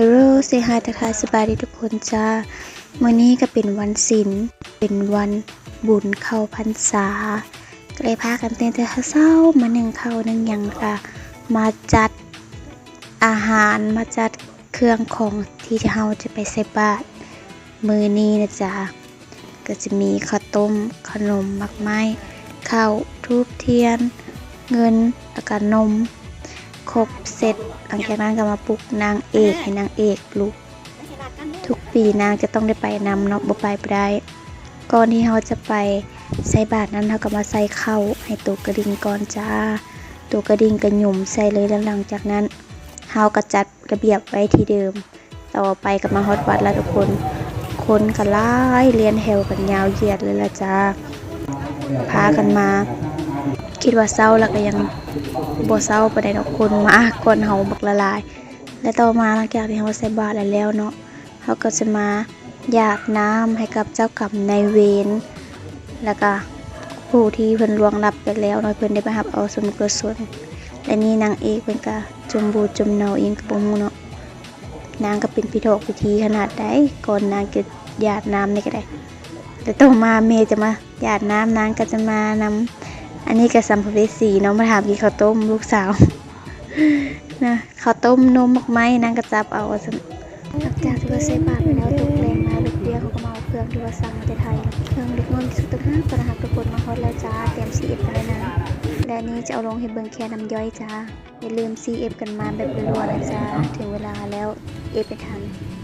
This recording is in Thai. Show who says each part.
Speaker 1: ฮโร่เซฮายทักทายสบายดีทุกคนจ้ามื้อนี้ก็เป็นวันศิลเป็นวันบุญเข้าพรรษา ก็เลยพากันเต้นแต่เช้ามาหนึ่งเข้าหนึ่งยังค่ะ มาจัดอาหารมาจัดเครื่องของที่เราจะไปใส่บาตรมื้อนี้นะจ๊ะก็จะมีข้าวต้มขนมมักไม้ข้าวทูบเทียน เงินแล้วก็นม ครบเสร็จหลังจากนั้นก็มาปลุกนางเอกให้นางเอกลุก ทุกปีนางจะต้องได้ไปนำเนาะบ่ไปบ่ได้ ก่อนที่เราจะไปใส่บาตรนั้นเราก็มาใส่เข้าวให้ตัวกระดิ่งก่อนจ้า ตัวกระดิ่งก็หยุ่มใส่เลยแล้วหลังจากนั้นเราก็จัดระเบียบไว้ที่เดิม ต่อไปก็มาฮอดวัดแล้วทุกคนคนก็หลายเรียนแถวกันยาวเหยียดเลยละจ้าพากันมา คิดว่าเศร้าแล้วก็ยังบ่เศร้าปานใดอกคนมาก่อนเฮาบักละลาย และต่อมาหลังจากที่เฮาใส่บาตรแล้วเนาะเฮาก็จะมาหยาดน้ำให้กับเจ้ากรรมนายเวรแล้วก็ผู้ที่เพิ่นล่วงลับไปแล้วเนาะเพิ่นได้ไปรับเอาส่วนกุศลและนี่นางเอกเพิ่นก็จมบูจมเนาเองก็บ่ฮู้เนาะนางก็เป็นพิธีพิธีขนาดใดก่อนนางจะหยาดน้ำนี่ก็ได้แต่ต่อมาเมย์จะมาหยาดน้ำนางก็จะมานำ อันนี้ก็สัมภเวสีน้องมาถามกินข้าวต้มลูกสาวนะข้าวต้มนมมักไม้นางกระจับเอาหลังจากที่ว่าใส่บาตรไปแล้วตกแรงมาลูกเดียวเขาก็มาเอาเครื่องที่ว่าสั่งมาแต่ไทยเครื่องลูกน้นสุดตึกห้าปนะหักทุกคนมาฮอดแล้วจ้าเตรียมซีเอฟกันเลยนะและนี้จะเอาลงให้เบิ่งแค่น้ำย่อยจ้าอย่าลืมซีเอฟกันมาแบบรัวๆนะจ้าถึงเวลาแล้วเอฟไปทัน